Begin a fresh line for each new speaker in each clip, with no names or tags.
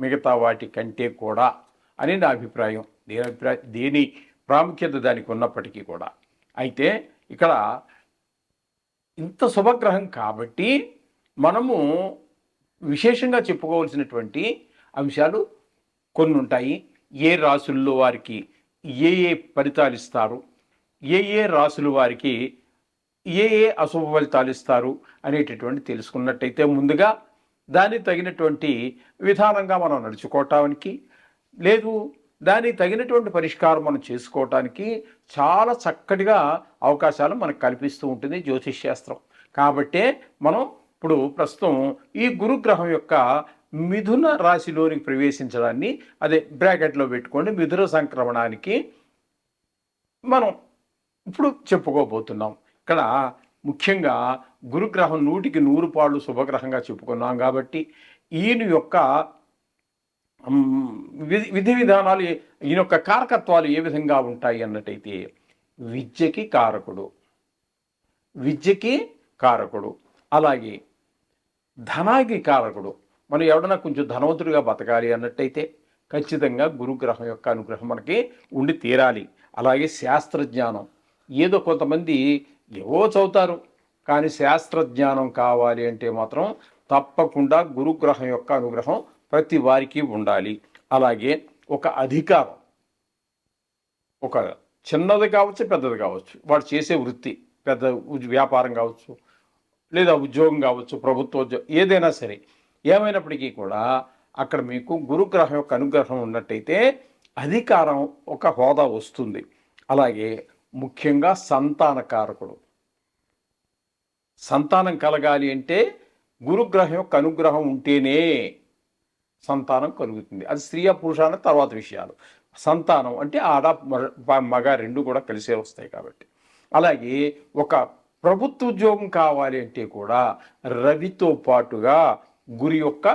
మిగతా వాటి కంటే కూడా అని నా అభిప్రాయం. దేని అభిప్రాయం దేని ప్రాముఖ్యత దానికి ఉన్నప్పటికీ కూడా. అయితే ఇక్కడ ఇంత శుభగ్రహం కాబట్టి మనము విశేషంగా చెప్పుకోవాల్సినటువంటి అంశాలు కొన్ని ఉంటాయి. ఏ రాసుల్లో వారికి ఏ ఏ ఫలితాలు ఇస్తారు? ఏ ఏ రాసులు వారికి ఏ ఏ అశుభ ఫలితాలు ఇస్తారు అనేటటువంటి తెలుసుకున్నట్టయితే ముందుగా దానికి తగినటువంటి విధానంగా మనం నడుచుకోవటానికి లేదు దానికి తగినటువంటి పరిష్కారం మనం చేసుకోవటానికి చాలా చక్కటిగా అవకాశాలు మనకు కల్పిస్తూ ఉంటుంది జ్యోతిష్ శాస్త్రం. కాబట్టే మనం ఇప్పుడు ప్రస్తుతం ఈ గురుగ్రహం యొక్క మిథున రాశిలోనికి ప్రవేశించడాన్ని అదే బ్రాకెట్లో పెట్టుకోండి మిథున సంక్రమణానికి మనం ఇప్పుడు చెప్పుకోబోతున్నాం. ఇక్కడ ముఖ్యంగా గురుగ్రహం నూటికి నూరు పాళ్ళు శుభగ్రహంగా చెప్పుకున్నాం కాబట్టి ఈయన యొక్క విధి విధి విధానాలు ఈయన యొక్క కారకత్వాలు ఏ విధంగా ఉంటాయి అన్నట్టయితే విద్యకి కారకుడు. విద్యకి కారకుడు. అలాగే ధనానికి కారకుడు. మనం ఎవడన్నా కొంచెం ధనవంతుడిగా బతకాలి అన్నట్టయితే ఖచ్చితంగా గురుగ్రహం యొక్క అనుగ్రహం మనకి ఉండి తీరాలి. అలాగే శాస్త్రజ్ఞానం. ఏదో కొంతమంది ఏవో చదువుతారు. కానీ శాస్త్రజ్ఞానం కావాలి అంటే మాత్రం తప్పకుండా గురుగ్రహం యొక్క అనుగ్రహం ప్రతి వారికి ఉండాలి. అలాగే ఒక అధికారం. ఒక చిన్నది కావచ్చు పెద్దది కావచ్చు. వాడు చేసే వృత్తి పెద్ద వ్యాపారం కావచ్చు లేదా ఉద్యోగం కావచ్చు ప్రభుత్వ ఉద్యోగం ఏదైనా సరే ఏమైనప్పటికీ కూడా అక్కడ మీకు గురుగ్రహం యొక్క అనుగ్రహం ఉన్నట్టయితే అధికారం ఒక హోదా వస్తుంది. అలాగే ముఖ్యంగా సంతానకారకుడు. సంతానం కలగాలి అంటే గురుగ్రహం యొక్క అనుగ్రహం ఉంటేనే సంతానం కలుగుతుంది. అది స్త్రీ పురుష అన్న తర్వాత విషయాలు. సంతానం అంటే ఆడ మగ- మగ రెండు కూడా కలిసే వస్తాయి కాబట్టి. అలాగే ఒక ప్రభుత్వ ఉద్యోగం కావాలి అంటే కూడా రవితో పాటుగా గురి యొక్క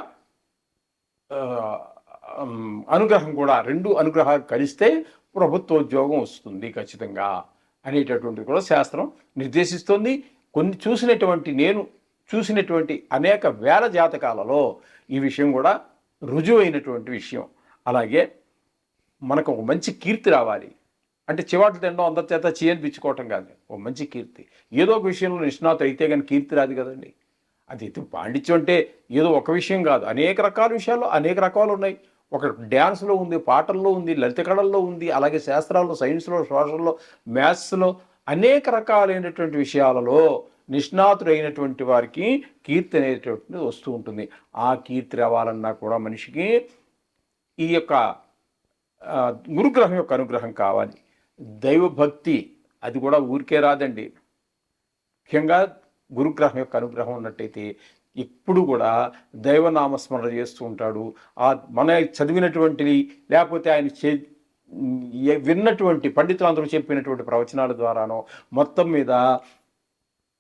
అనుగ్రహం కూడా రెండు అనుగ్రహాలు కలిస్తే ప్రభుత్వ ఉద్యోగం వస్తుంది ఖచ్చితంగా అనేటటువంటి కూడా శాస్త్రం నిర్దేశిస్తుంది. కొన్ని చూసినటువంటి నేను చూసినటువంటి అనేక వేల జాతకాలలో ఈ విషయం కూడా రుజువైనటువంటి విషయం. అలాగే మనకు ఒక మంచి కీర్తి రావాలి. అంటే చివాట్లు తినడం అందరి చేత చేయనిపించుకోవటం కాదు. ఒక మంచి కీర్తి. ఏదో ఒక విషయంలో నిష్ణాత అయితే కానీ కీర్తి రాదు కదండి. అది పాండిత్యం అంటే ఏదో ఒక విషయం కాదు. అనేక రకాల విషయాల్లో అనేక రకాలు ఉన్నాయి. ఒక డ్యాన్స్లో ఉంది పాటల్లో ఉంది లలిత కళల్లో ఉంది అలాగే శాస్త్రాల్లో సైన్స్లో సోషల్లో మ్యాథ్స్లో అనేక రకాలైనటువంటి విషయాలలో నిష్ణాతుడైనటువంటి వారికి కీర్తి అనేటటువంటిది వస్తూ ఉంటుంది. ఆ కీర్తి రావాలన్నా కూడా మనిషికి ఈ యొక్క గురుగ్రహం యొక్క అనుగ్రహం కావాలి. దైవభక్తి అది కూడా ఊరికే రాదండి. ముఖ్యంగా గురుగ్రహం యొక్క అనుగ్రహం ఉన్నట్టయితే ఎప్పుడు కూడా దైవనామస్మరణ చేస్తూ ఉంటాడు. ఆ మన చదివినటువంటివి లేకపోతే ఆయన చే విన్నటువంటి పండితులందరూ చెప్పినటువంటి ప్రవచనాల ద్వారానో మొత్తం మీద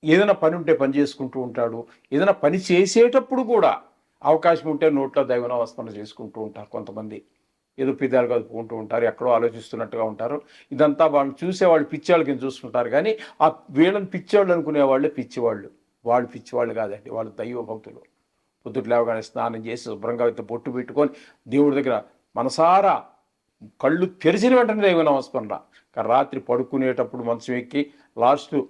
ఏదైనా పని ఉంటే పని చేసుకుంటూ ఉంటాడు. ఏదైనా పని చేసేటప్పుడు కూడా అవకాశం ఉంటే నోట్లో దైవనావస్మరణ చేసుకుంటూ ఉంటారు కొంతమంది. ఏదో పిదాలు కదుపుకుంటూ ఉంటారు ఎక్కడో ఆలోచిస్తున్నట్టుగా ఉంటారు. ఇదంతా వాళ్ళు చూసేవాళ్ళు పిచ్చేవాళ్ళ కింద చూస్తుంటారు కానీ ఆ వీళ్ళని పిచ్చేవాళ్ళు అనుకునేవాళ్ళే పిచ్చివాళ్ళు. వాళ్ళు పిచ్చివాళ్ళు కాదండి వాళ్ళు దైవ భక్తులు. పొద్దుట లేవగానే స్నానం చేసి శుభ్రంగా పొట్టు బొట్టు పెట్టుకొని దేవుడి దగ్గర మనసారా కళ్ళు తెరిచిన వెంటనే దైవ నమస్మరణ కానీ రాత్రి పడుకునేటప్పుడు మంచం ఎక్కి లాస్ట్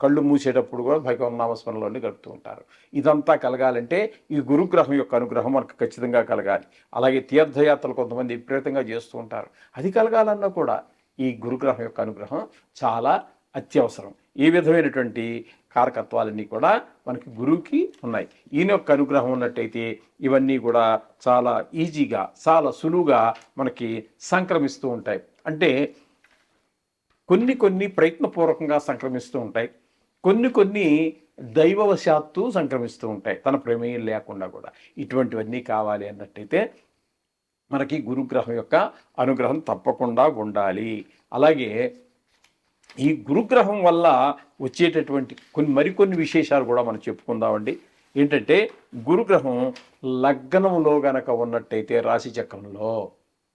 కళ్ళు మూసేటప్పుడు కూడా భగవన్ నామస్మరణలోనే గడుపుతూ ఉంటారు. ఇదంతా కలగాలంటే ఈ గురుగ్రహం యొక్క అనుగ్రహం మనకు ఖచ్చితంగా కలగాలి. అలాగే తీర్థయాత్రలు కొంతమంది విపరీతంగా చేస్తూ ఉంటారు. అది కలగాలన్నా కూడా ఈ గురుగ్రహం యొక్క అనుగ్రహం చాలా అత్యవసరం. ఈ విధమైనటువంటి కారకత్వాలన్నీ కూడా మనకి గురువుకి ఉన్నాయి. ఈయన యొక్క అనుగ్రహం ఉన్నట్టయితే ఇవన్నీ కూడా చాలా ఈజీగా చాలా సులువుగా మనకి సంక్రమిస్తూ ఉంటాయి. అంటే కొన్ని కొన్ని ప్రయత్నపూర్వకంగా సంక్రమిస్తూ ఉంటాయి. కొన్ని కొన్ని దైవవశాత్తు సంక్రమిస్తూ ఉంటాయి. తన ప్రమేయం లేకుండా కూడా. ఇటువంటివన్నీ కావాలి అన్నట్టయితే మనకి గురుగ్రహం యొక్క అనుగ్రహం తప్పకుండా ఉండాలి. అలాగే ఈ గురుగ్రహం వల్ల వచ్చేటటువంటి కొన్ని మరికొన్ని విశేషాలు కూడా మనం చెప్పుకుందామండి. ఏంటంటే గురుగ్రహం లగ్నంలో గనక ఉన్నట్టయితే రాశి చక్రంలో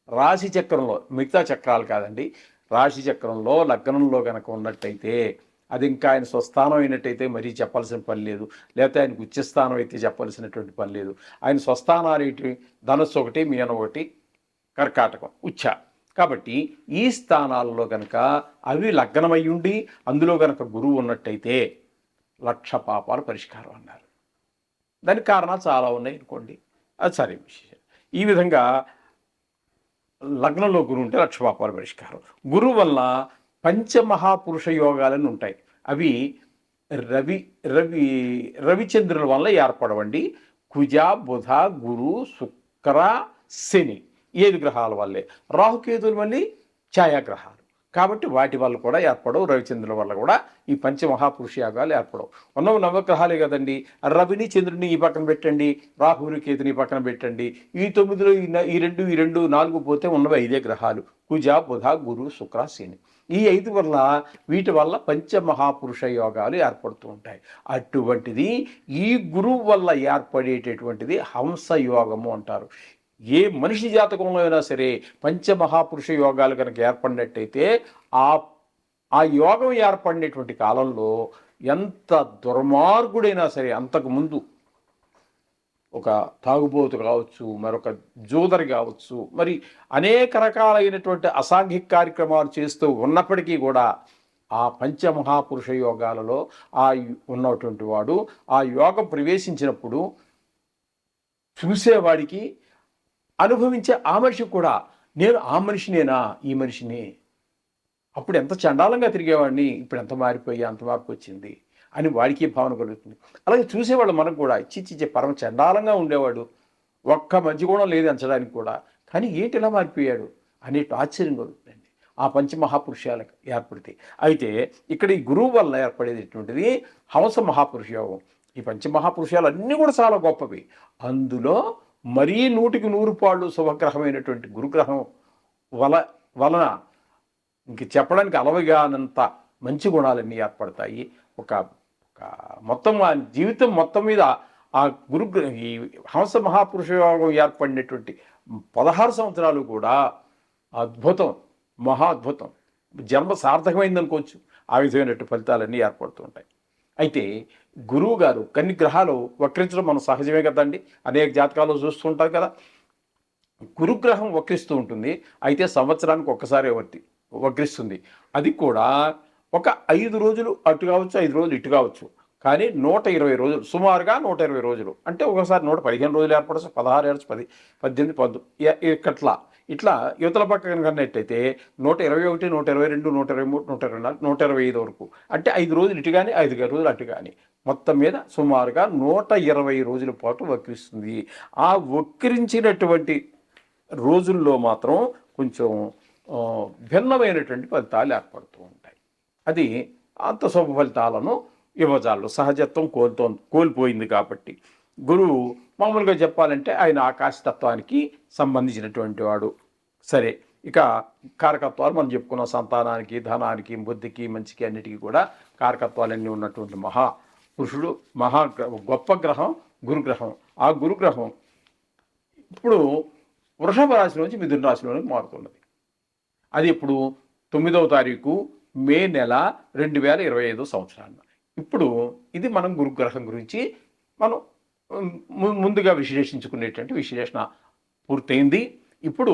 రాశి చక్రంలో మిగతా చక్రాలు కాదండి. రాశి చక్రంలో లగ్నంలో గనక ఉన్నట్టయితే అది ఇంకా ఆయన స్వస్థానం అయినట్టయితే మరీ చెప్పాల్సిన పని లేదు. లేకపోతే ఆయనకు ఉచ్చస్థానం అయితే చెప్పాల్సినటువంటి పని లేదు. ఆయన స్వస్థానాలు ఏంటి? ధనస్సు ఒకటి మీన ఒకటి కర్కాటకం ఉచ్చ. కాబట్టి ఈ స్థానాల్లో కనుక అవి లగ్నమై ఉండి అందులో కనుక గురువు ఉన్నట్టయితే లక్ష పాపాలు పరిష్కారం అన్నారు. దానికి కారణాలు చాలా ఉన్నాయి అనుకోండి. అది సరే విశేషం. ఈ విధంగా లగ్నంలో గురువు ఉంటే లక్ష పాపాలు పరిష్కారం. గురువు వల్ల పంచమహాపురుష యోగాలని ఉంటాయి. అవి రవి రవి రవిచంద్రుల వల్ల ఏర్పడవండి. కుజ బుధ గురు శుక్ర శని. ఏడు గ్రహాల వల్లే? రాహుకేతులు మళ్ళీ ఛాయాగ్రహాలు. కాబట్టి వాటి వల్ల కూడా ఏర్పడవు రవిచంద్రుల వల్ల కూడా ఈ పంచమహాపురుష యాగాలు ఏర్పడవు. ఉన్న నవగ్రహాలే కదండి. రవిని చంద్రుని ఈ పక్కన పెట్టండి రాహుని కేతుని పక్కన పెట్టండి. ఈ తొమ్మిదిలో ఈ ఈ రెండు ఈ రెండు నాలుగు పోతే ఉన్నవి ఐదే గ్రహాలు. కుజ బుధ గురు శుక్ర శని. ఈ ఐదు వల్ల వీటి వల్ల పంచమహాపురుష యోగాలు ఏర్పడుతూ ఉంటాయి. అటువంటిది ఈ గురువు వల్ల ఏర్పడేటటువంటిది హంస యోగము అంటారు. ఏ మనిషి జాతకంలో అయినా సరే పంచమహాపురుష యోగాలు కనుక ఏర్పడినట్టయితే ఆ ఆ యోగం ఏర్పడినటువంటి కాలంలో ఎంత దుర్మార్గుడైనా సరే అంతకు ముందు ఒక తాగుబోతు కావచ్చు మరొక జూదరి కావచ్చు మరి అనేక రకాలైనటువంటి అసాంఘిక కార్యక్రమాలు చేస్తూ ఉన్నప్పటికీ కూడా ఆ పంచమహాపురుష యోగాలలో ఆ ఉన్నటువంటి వాడు ఆ యోగం ప్రవేశించినప్పుడు చూసేవాడికి అనుభవించే ఆ మనిషి కూడా నేను ఆ మనిషినేనా? ఈ మనిషిని? అప్పుడు ఎంత చండాలంగా తిరిగేవాడిని ఇప్పుడు ఎంత మారిపోయి? అంత మార్పు వచ్చింది? అని వాడికి భావన కలుగుతుంది. అలాగే చూసేవాళ్ళు మనకు కూడా చిచ్చి పరమ చండాలంగా ఉండేవాడు. ఒక్క మంచి గుణం లేదు అంచడానికి కూడా. కానీ ఏంటి ఇలా మారిపోయాడు? అనేటి ఆశ్చర్యం కలుగుతుందండి. ఆ పంచమహాపురుషాలకు ఏర్పడితే. అయితే ఇక్కడ ఈ గురువు వల్ల ఏర్పడేటటువంటిది హంస మహాపురుష యోగం ఈ పంచమహాపురుషాలు అన్నీ కూడా చాలా గొప్పవి. అందులో మరీ నూటికి నూరు పాళ్ళు శుభగ్రహమైనటువంటి గురుగ్రహం వల వలన ఇంక చెప్పడానికి అలవగానంత మంచి గుణాలన్నీ ఏర్పడతాయి? ఒక ఒక మొత్తం ఆ జీవితం మొత్తం మీద ఆ గురు ఈ హంస మహాపురుష యోగం ఏర్పడినటువంటి పదహారు సంవత్సరాలు కూడా అద్భుతం మహా అద్భుతం. జన్మ సార్థకమైంది అనుకోవచ్చు ఆ విధమైనటువంటి ఫలితాలన్నీ ఏర్పడుతూ ఉంటాయి. అయితే గురువు గారు కొన్ని గ్రహాలు వక్రించడం మనం సహజమే కదండి. అనేక జాతకాలు చూస్తుంటాం కదా. గురుగ్రహం వక్రిస్తూ ఉంటుంది. అయితే సంవత్సరానికి ఒక్కసారి వర్తి వక్రిస్తుంది. అది కూడా ఒక ఐదు రోజులు అటు కావచ్చు ఐదు రోజులు ఇటు కావచ్చు. కానీ నూట ఇరవై రోజులు సుమారుగా నూట ఇరవై రోజులు. అంటే ఒకసారి నూట పదిహేను రోజులు ఏర్పడచ్చు పదహారు ఏర్చు పది పద్దెనిమిది పద్దు ఇక్కట్లా ఇట్లా యువతల పక్క కనుకన్నట్టయితే నూట ఇరవై ఒకటి నూట ఇరవై రెండు నూట ఇరవై మూడు నూట ఇరవై నాలుగు నూట ఇరవై ఐదు వరకు. అంటే ఐదు రోజులు ఇటు కానీ ఐదు రోజులు అటు కానీ మొత్తం మీద సుమారుగా నూట ఇరవై రోజుల పాటు వక్రిస్తుంది. ఆ వక్రించినటువంటి రోజుల్లో మాత్రం కొంచెం భిన్నమైనటువంటి ఫలితాలు ఏర్పడుతూ ఉంటాయి. అది అంత శుభ ఫలితాలను యువజాలు సహజత్వం కోల్తో కోల్పోయింది కాబట్టి. గురువు మామూలుగా చెప్పాలంటే ఆయన ఆకాశతత్వానికి సంబంధించినటువంటి వాడు. సరే ఇక కారకత్వాలు మనం చెప్పుకున్న. సంతానానికి ధనానికి బుద్ధికి మంచికి అన్నిటికీ కూడా కారకత్వాలన్నీ ఉన్నటువంటి మహా పురుషుడు మహా గొప్ప గ్రహం గురుగ్రహం. ఆ గురుగ్రహం ఇప్పుడు వృషభ నుంచి మిథున రాశిలోనికి మారుతున్నది. అది ఇప్పుడు తొమ్మిదవ తారీఖు మే నెల రెండు వేల ఇరవై ఐదో సంవత్సరాన్ని ఇప్పుడు ఇది మనం గురుగ్రహం గురించి మనం ముందుగా విశ్లేషించుకునేటువంటి విశ్లేషణ పూర్తయింది. ఇప్పుడు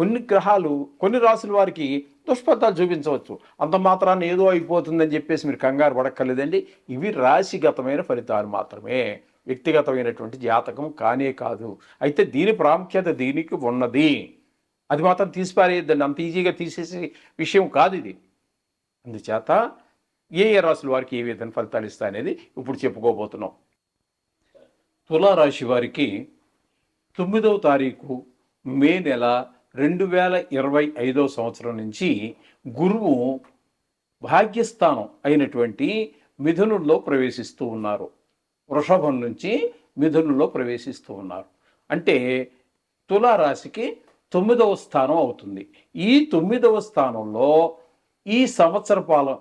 కొన్ని గ్రహాలు కొన్ని రాసుల వారికి దుష్ఫలితాలు చూపించవచ్చు. అంత మాత్రాన్ని ఏదో అయిపోతుందని చెప్పేసి మీరు కంగారు పడక్కర్లేదండి. ఇవి రాశిగతమైన ఫలితాలు మాత్రమే. వ్యక్తిగతమైనటువంటి జాతకం కానే కాదు. అయితే దీని ప్రాముఖ్యత దీనికి ఉన్నది. అది మాత్రం తీసిపారేయద్దండి. అంత ఈజీగా తీసేసే విషయం కాదు ఇది. అందుచేత ఏ ఏ రాశుల వారికి ఏ విధంగా ఫలితాలు ఇస్తాయనేది ఇప్పుడు చెప్పుకోబోతున్నాం. తులారాశి వారికి తొమ్మిదవ తారీఖు మే నెల రెండు వేల ఇరవై ఐదో సంవత్సరం నుంచి గురువు భాగ్యస్థానం అయినటువంటి మిథునుల్లో ప్రవేశిస్తూ ఉన్నారు. వృషభం నుంచి మిథునుల్లో ప్రవేశిస్తూ ఉన్నారు. అంటే తులారాశికి తొమ్మిదవ స్థానం అవుతుంది. ఈ తొమ్మిదవ స్థానంలో ఈ సంవత్సర పాలం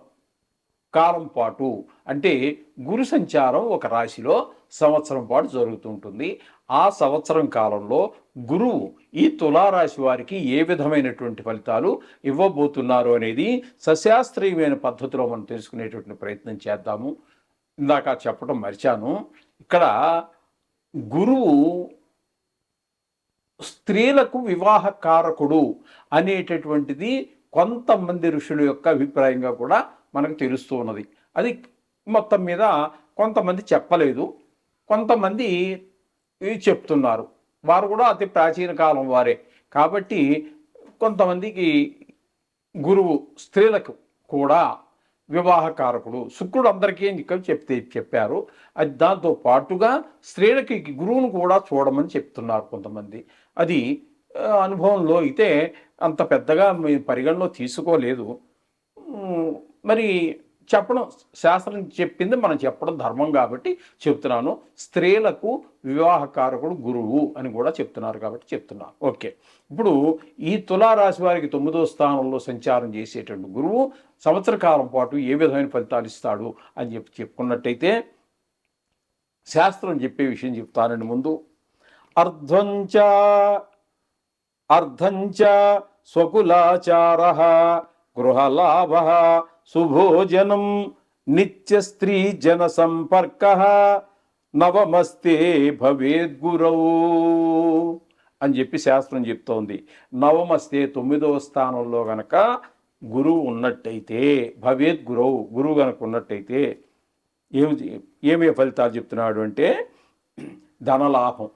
కాలం పాటు అంటే గురు సంచారం ఒక రాశిలో సంవత్సరం పాటు జరుగుతుంటుంది. ఆ సంవత్సరం కాలంలో గురువు ఈ తులారాశి వారికి ఏ విధమైనటువంటి ఫలితాలు ఇవ్వబోతున్నారు అనేది సశాస్త్రీయమైన పద్ధతిలో మనం తెలుసుకునేటువంటి ప్రయత్నం చేద్దాము. ఇందాక చెప్పడం మర్చాను. ఇక్కడ గురువు స్త్రీలకు వివాహ కారకుడు అనేటటువంటిది కొంతమంది ఋషుల యొక్క అభిప్రాయంగా కూడా మనకు తెలుస్తూ ఉన్నది. అది మొత్తం మీద కొంతమంది చెప్పలేదు. కొంతమంది చెప్తున్నారు. వారు కూడా అతి ప్రాచీన కాలం వారే. కాబట్టి కొంతమందికి గురువు స్త్రీలకు కూడా వివాహకారకుడు శుక్రుడు అందరికీ అని చెప్తే చెప్పారు. అది దాంతో పాటుగా స్త్రీలకి గురువును కూడా చూడమని చెప్తున్నారు కొంతమంది. అది అనుభవంలో అయితే అంత పెద్దగా మీ పరిగణలో తీసుకోలేదు. మరి చెప్పడం శాస్త్రం చెప్పింది మనం చెప్పడం ధర్మం కాబట్టి చెప్తున్నాను. స్త్రీలకు వివాహకారకుడు గురువు అని కూడా చెప్తున్నారు కాబట్టి చెప్తున్నాను. ఓకే. ఇప్పుడు ఈ తులారాశి వారికి తొమ్మిదో స్థానంలో సంచారం చేసేటువంటి గురువు సంవత్సర కాలం పాటు ఏ విధమైన ఫలితాలు ఇస్తాడు అని చెప్పి చెప్పుకున్నట్టయితే శాస్త్రం చెప్పే విషయం చెప్తానండి ముందు. అర్ధంచ అర్ధంచ స్వకులాచార గృహలాభ సుభోజనం నిత్య స్త్రీ జన సంపర్క నవమస్తే భవేద్గురౌ అని చెప్పి శాస్త్రం చెప్తోంది. నవమస్తే తొమ్మిదవ స్థానంలో గనక గురువు ఉన్నట్టయితే భవేద్ గురువు గురువు గనక ఉన్నట్టయితే ఏమి ఏమే ఫలితాలు చెప్తున్నాడు అంటే ధనలాభం.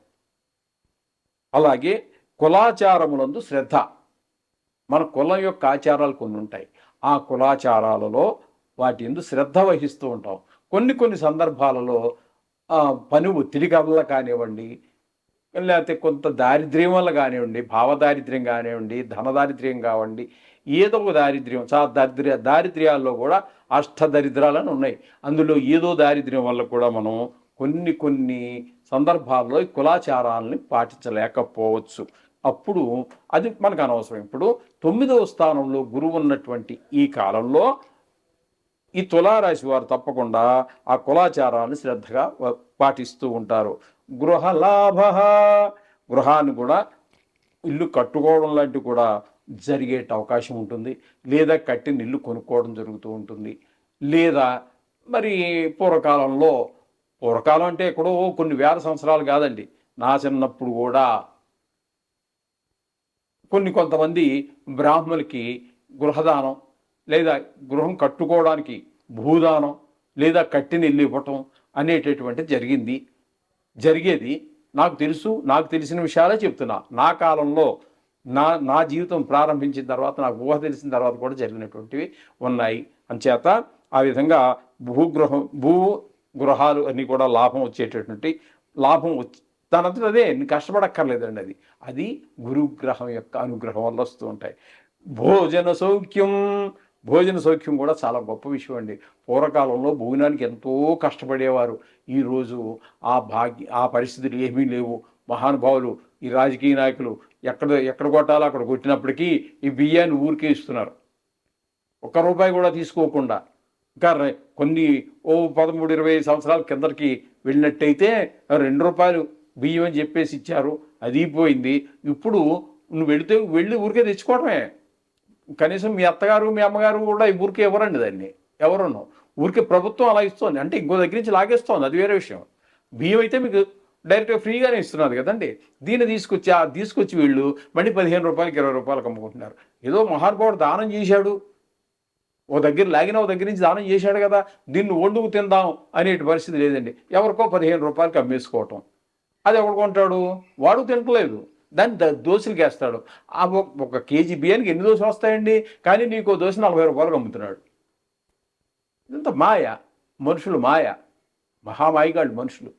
అలాగే కులాచారములందు శ్రద్ధ. మన కులం యొక్క ఆచారాలు కొన్ని ఉంటాయి. ఆ కులాచారాలలో వాటి ఎందు శ్రద్ధ వహిస్తూ ఉంటాం. కొన్ని కొన్ని సందర్భాలలో పని ఒత్తిడి వల్ల కానివ్వండి లేకపోతే కొంత దారిద్ర్యం వల్ల కానివ్వండి భావదారిద్ర్యం కానివ్వండి ధనదారిద్ర్యం కావండి ఏదో ఒక దారిద్ర్యం చాలా దారిద్ర్య దారిద్ర్యాల్లో కూడా అష్టదరిద్రాలని ఉన్నాయి. అందులో ఏదో దారిద్ర్యం వల్ల కూడా మనం కొన్ని కొన్ని సందర్భాల్లో ఈ కులాచారాలని పాటించలేకపోవచ్చు. అప్పుడు అది మనకు అనవసరం. ఇప్పుడు తొమ్మిదవ స్థానంలో గురువు ఉన్నటువంటి ఈ కాలంలో ఈ తులారాశి వారు తప్పకుండా ఆ కులాచారాన్ని శ్రద్ధగా పాటిస్తూ ఉంటారు. గృహలాభ గృహాన్ని కూడా ఇల్లు కట్టుకోవడం లాంటివి కూడా జరిగే అవకాశం ఉంటుంది. లేదా కట్టిన ఇల్లు కొనుక్కోవడం జరుగుతూ ఉంటుంది. లేదా మరి పూర్వకాలంలో పూర్వకాలం అంటే ఎక్కడో కొన్ని వేల సంవత్సరాలు కాదండి. నా చిన్నప్పుడు కూడా కొన్ని కొంతమంది బ్రాహ్మణులకి గృహదానం లేదా గృహం కట్టుకోవడానికి భూదానం లేదా కట్టిన ఇల్లు ఇవ్వటం అనేటటువంటి జరిగింది. జరిగేది నాకు తెలుసు నాకు తెలిసిన విషయాలే చెప్తున్నా. నా కాలంలో నా నా జీవితం ప్రారంభించిన తర్వాత నాకు ఊహ తెలిసిన తర్వాత కూడా జరిగినటువంటివి ఉన్నాయి. అంచేత ఆ విధంగా భూగృహం భూ గృహాలు అన్నీ కూడా లాభం వచ్చేటటువంటి లాభం వచ్చి దానంతట అదే కష్టపడక్కర్లేదండి అది. అది గురుగ్రహం యొక్క అనుగ్రహం వల్ల వస్తూ ఉంటాయి. భోజన సౌఖ్యం భోజన సౌఖ్యం కూడా చాలా గొప్ప విషయం అండి. పూర్వకాలంలో భోజనానికి ఎంతో కష్టపడేవారు. ఈరోజు ఆ భాగ్య ఆ పరిస్థితులు ఏమీ లేవు. మహానుభావులు ఈ రాజకీయ నాయకులు ఎక్కడ ఎక్కడ కొట్టాలో అక్కడ కొట్టినప్పటికీ ఈ బియ్యాన్ని ఊరికే ఇస్తున్నారు. ఒక్క రూపాయి కూడా తీసుకోకుండా. ఇంకా కొన్ని ఓ పదమూడు ఇరవై సంవత్సరాల కిందకి వెళ్ళినట్టయితే రెండు రూపాయలు బియ్యం అని చెప్పేసి ఇచ్చారు అది పోయింది. ఇప్పుడు నువ్వు వెళితే వెళ్ళి ఊరికే తెచ్చుకోవడమే. కనీసం మీ అత్తగారు మీ అమ్మగారు కూడా ఈ ఊరికే ఎవరండి దాన్ని? ఎవరును? ఊరికే ప్రభుత్వం అలా ఇస్తోంది. అంటే ఇంకో దగ్గర నుంచి లాగేస్తోంది. అది వేరే విషయం. బియ్యం అయితే మీకు డైరెక్ట్గా ఫ్రీగానే ఇస్తున్నారు కదండి. దీన్ని తీసుకొచ్చి ఆ తీసుకొచ్చి వీళ్ళు మళ్ళీ పదిహేను రూపాయలకి ఇరవై రూపాయలకు అమ్ముకుంటున్నారు. ఏదో మహానుభావుడు దానం చేశాడు. ఓ దగ్గర లాగిన ఓ దగ్గర నుంచి దానం చేశాడు కదా. దీన్ని వండుకు తిందాం అనేటి పరిస్థితి లేదండి. ఎవరికో పదిహేను రూపాయలకి అమ్మేసుకోవటం. అది ఎవడు కొంటాడు? వాడు తింటలేదు దాన్ని దోశలు వేస్తాడు ఆ ఒక- కేజీ బియ్యానికి ఎన్ని దోశలు వస్తాయండి? కానీ నీకు దోశ నలభై రూపాయలకు అమ్ముతున్నాడు. ఇదంతా మాయ. మనుషులు మాయ. మహామాయిగాళ్ళు మనుషులు.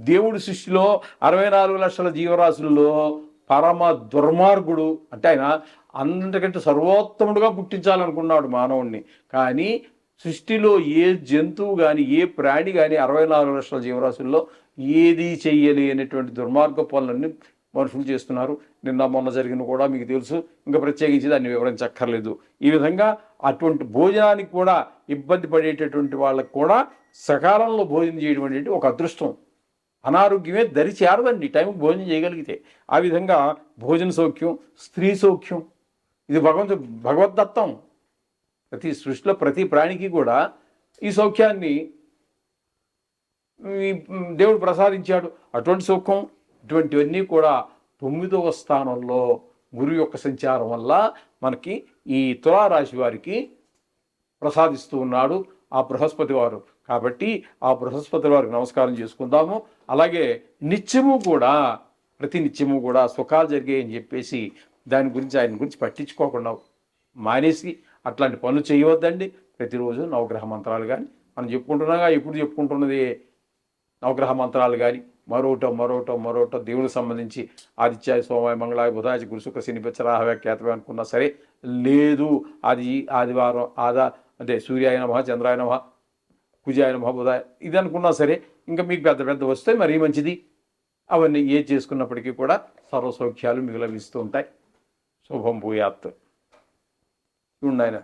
దేవుడి సృష్టిలో అరవై నాలుగు లక్షల జీవరాశులలో పరమ దుర్మార్గుడు అంటే ఆయన అందరికంటే సర్వోత్తముడుగా పుట్టించాలనుకున్నాడు మానవుణ్ణి. కానీ సృష్టిలో ఏ జంతువు కానీ ఏ ప్రాణి కానీ అరవై నాలుగు లక్షల జీవరాశుల్లో ఏది చెయ్యలేనటువంటి దుర్మార్గ పనులన్నీ మనుషులు చేస్తున్నారు. నిన్న మొన్న జరిగిన కూడా మీకు తెలుసు. ఇంకా ప్రత్యేకించి దాన్ని వివరించక్కర్లేదు. ఈ విధంగా అటువంటి భోజనానికి కూడా ఇబ్బంది పడేటటువంటి వాళ్ళకు కూడా సకాలంలో భోజనం చేయడం అనేది ఒక అదృష్టం. అనారోగ్యమే దరి చేరదండి. టైంకి భోజనం చేయగలిగితే. ఆ విధంగా భోజన సౌఖ్యం స్త్రీ సౌఖ్యం ఇది భగవంతు భగవద్దత్తం ప్రతి సృష్టిలో ప్రతి ప్రాణికి కూడా ఈ సౌఖ్యాన్ని దేవుడు ప్రసాదించాడు. అటువంటి సుఖం ఇటువంటివన్నీ కూడా తొమ్మిదవ స్థానంలో గురు యొక్క సంచారం వల్ల మనకి ఈ తులారాశి వారికి ప్రసాదిస్తూ ఉన్నాడు ఆ బృహస్పతి వారు. కాబట్టి ఆ బృహస్పతి వారికి నమస్కారం చేసుకుందాము. అలాగే నిత్యము కూడా ప్రతి నిత్యము కూడా సుఖాలు జరిగాయని చెప్పేసి దాని గురించి ఆయన గురించి పట్టించుకోకుండా మానేసి అట్లాంటి పనులు చేయవద్దండి. ప్రతిరోజు నవగ్రహ మంత్రాలు కానీ మనం చెప్పుకుంటున్నాగా ఇప్పుడు చెప్పుకుంటున్నది నవగ్రహ మంత్రాలు కానీ మరోటో మరోటో మరోటో దేవుడికి సంబంధించి ఆదిత్యాయ సోమాయ మంగళాయ బుధాయ గురు శుక్ర శని అనుకున్నా సరే లేదు. అది ఆదివారం ఆదా అంటే సూర్యాయ నమ చంద్రాయ నమ కుజాయ నమ బుధాయ ఇది అనుకున్నా సరే ఇంకా మీకు పెద్ద పెద్ద వస్తే మరీ మంచిది. అవన్నీ ఏ చేసుకున్నప్పటికీ కూడా సర్వ సౌఖ్యాలు మీకు లభిస్తూ ఉంటాయి. శుభం భూయాత్. ఉండాయన